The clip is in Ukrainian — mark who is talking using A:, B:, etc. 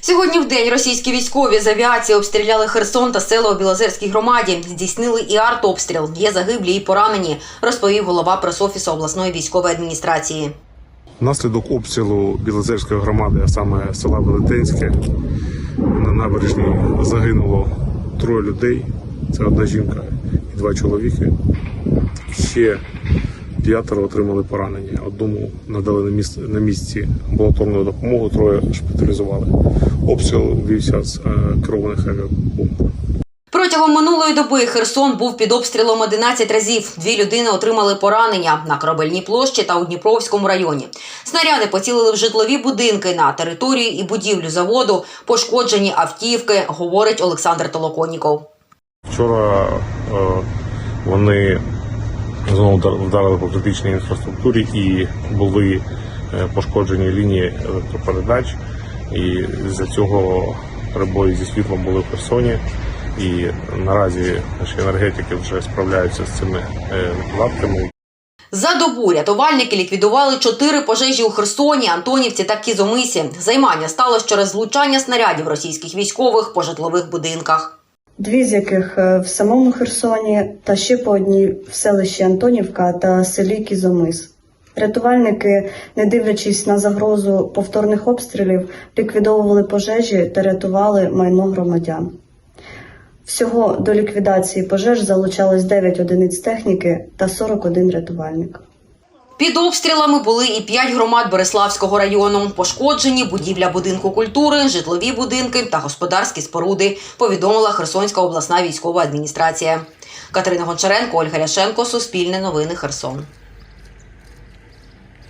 A: Сьогодні в день російські військові з авіації обстріляли Херсон та села у Білозерській громаді. Здійснили і артобстріл. Є загиблі і поранені, розповів голова пресофісу обласної військової адміністрації.
B: Внаслідок обстрілу Білозерської громади, а саме села Велетенське, на набережній загинуло троє людей. Це одна жінка і два чоловіки. Ще п'ятеро отримали поранення. Одному надали на місці, на місці амбулаторну допомогу, троє шпиталізували. Обстріл вівся з е, керованих авіабомб.
A: Протягом минулої доби Херсон був під обстрілом 11 разів. Дві людини отримали поранення на Корабельній площі та у Дніпровському районі. Снаряди поцілили в житлові будинки на територію і будівлю заводу, пошкоджені автівки, говорить Олександр Толоконіков.
B: Вчора е, вони знову вдар- вдарили по критичній інфраструктурі і були е, пошкоджені лінії електропередач. І з-за цього перебої зі світлом були в Херсоні. І наразі наші енергетики вже справляються з цими е, неполадками.
A: За добу рятувальники ліквідували чотири пожежі у Херсоні, Антонівці та Кізомисі. Займання сталося через влучання снарядів російських військових по житлових будинках.
C: Дві з яких е, в самому Херсоні, та ще по одній в селищі Антонівка та селі Кізомис. Рятувальники, не дивлячись на загрозу повторних обстрілів, ліквідовували пожежі та рятували майно громадян. Всього до ліквідації пожеж залучалось 9 одиниць техніки та 41 рятувальник.
A: Під обстрілами були і п'ять громад Береславського району. Пошкоджені будівля будинку культури, житлові будинки та господарські споруди, повідомила Херсонська обласна військова адміністрація. Катерина Гончаренко, Ольга Ляшенко, Суспільне новини Херсон.